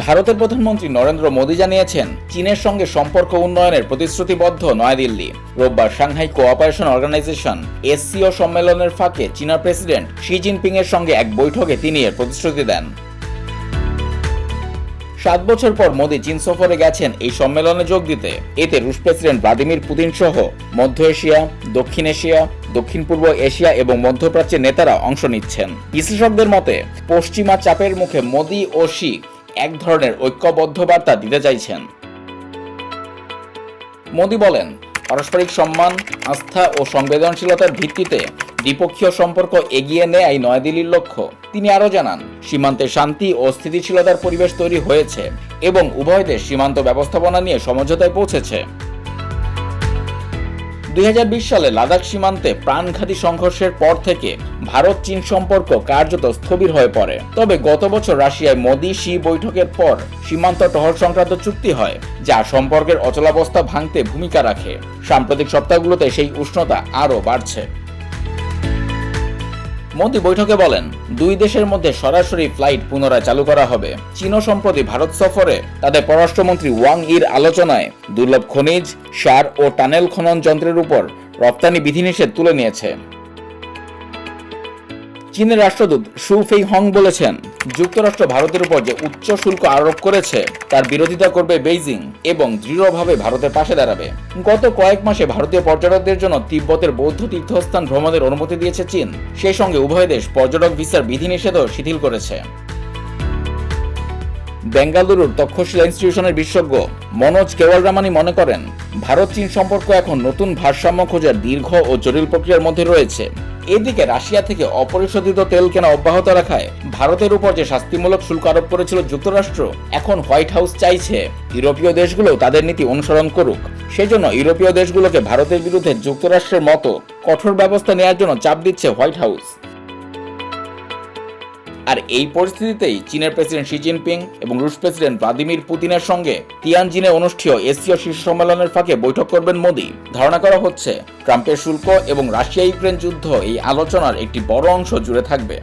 ভারতের প্রধানমন্ত্রী নরেন্দ্র মোদী জানিয়েছেন, চীনের সঙ্গে সম্পর্ক উন্নয়নের প্রতিশ্রুতিবদ্ধ নয়াদিল্লি রোববার সাংহাই কোঅপারেশন অর্গানাইজেশন, এসসিও সম্মেলনের ফাঁকে চীনা প্রেসিডেন্ট শি জিনপিং এর সঙ্গে এক বৈঠকে তিনি এর প্রতিশ্রুতি দেন। সাত বছর পর মোদী চীন সফরে গেছেন এই সম্মেলনে যোগ দিতে। এতে রুশ প্রেসিডেন্ট ভ্লাদিমির পুতিন সহ মধ্য এশিয়া, দক্ষিণ এশিয়া, দক্ষিণ পূর্ব এশিয়া এবং মধ্যপ্রাচ্যের নেতারা অংশ নিচ্ছেন। বিশেষজ্ঞদের মতে, পশ্চিমা চাপের মুখে মোদী ও শি এক ধরনের ঐক্যবদ্ধ বার্তা দিতে চাইছেন। মোদী বলেন, পারস্পরিক সম্মান, আস্থা ও সংবেদনশীলতার ভিত্তিতে দ্বিপক্ষীয় সম্পর্ক এগিয়ে নেয় নয়াদিল্লির লক্ষ্য। তিনি আরও জানান, সীমান্তে শান্তি ও স্থিতিশীলতার পরিবেশ তৈরি হয়েছে এবং উভয় দেশ সীমান্ত ব্যবস্থাপনা নিয়ে সমঝোতায় পৌঁছেছে। দুই হাজার বিশ সালে লাদাখ সীমান্তে প্রাণঘাতী সংঘর্ষের পর থেকে ভারত চীন সম্পর্ক কার্যত স্থবির হয়ে পড়ে। তবে গত বছর রাশিয়ায় মোদি শি বৈঠকের পর সীমান্ত টহল সংক্রান্ত চুক্তি হয়, যা সম্পর্কের অচলাবস্থা ভাঙতে ভূমিকা রাখে। সাম্প্রতিক সপ্তাহগুলোতে সেই উষ্ণতা আরও বাড়ছে। মোদি বৈঠকে বলেন, দুই দেশের মধ্যে সরাসরি ফ্লাইট পুনরায় চালু করা হবে। চীন সম্প্রতি ভারত সফরে তাদের পররাষ্ট্রমন্ত্রী ওয়াং ইর আলোচনায় দুর্লভ খনিজ, সার ও টানেল খনন যন্ত্রের উপর রপ্তানি বিধিনিষেধ তুলে নিয়েছে। চীনের রাষ্ট্রদূত সু ফেই হং বলেছেন, যুক্তরাষ্ট্র ভারতের উপর যে উচ্চ শুল্ক আরোপ করেছে, তার বিরোধিতা করবে বেইজিং এবং দৃঢ়ভাবে ভারতের পাশে দাঁড়াবে। গত কয়েক মাসে ভারতীয় পর্যটকদের জন্য তিব্বতের বৌদ্ধ তীর্থস্থান ভ্রমণের অনুমতি দিয়েছে চীন। সেই সঙ্গে উভয় দেশ পর্যটক ভিসার বিধিনিষেধও শিথিল করেছে। বেঙ্গালুরুর তক্ষশিলা ইনস্টিটিউশনের বিশেষজ্ঞ মনোজ কেওয়ালরামানি মনে করেন ভারত চীন সম্পর্ক এখন নতুন ভারসাম্য খোঁজার দীর্ঘ ও জটিল প্রক্রিয়ার মধ্যে রয়েছে। এদিকে রাশিয়া থেকে অপরিশোধিত তেল কেনা অব্যাহত রাখায় ভারতের উপর যে শাস্তিমূলক শুল্ক আরোপ করেছিল যুক্তরাষ্ট্র, এখন হোয়াইট হাউস চাইছে। ইউরোপীয় দেশগুলো তাদের নীতি অনুসরণ করুক। সেজন্য ইউরোপীয় দেশগুলোকে ভারতের বিরুদ্ধে যুক্তরাষ্ট্রের মতো কঠোর ব্যবস্থা নেওয়ার জন্য চাপ দিচ্ছে হোয়াইট হাউস। আর এই পরিস্থিতিতেই চীনের প্রেসিডেন্ট শি জিনপিং এবং রুশ প্রেসিডেন্ট ভ্লাদিমির পুতিনের সঙ্গে তিয়ানজিনে অনুষ্ঠিত এশীয় শীর্ষ সম্মেলনের ফাঁকে বৈঠক করবেন মোদী। ধারণা করা হচ্ছে, ট্রাম্পের শুল্ক এবং রাশিয়া ইউক্রেন যুদ্ধ এই আলোচনার একটি বড় অংশ জুড়ে থাকবে।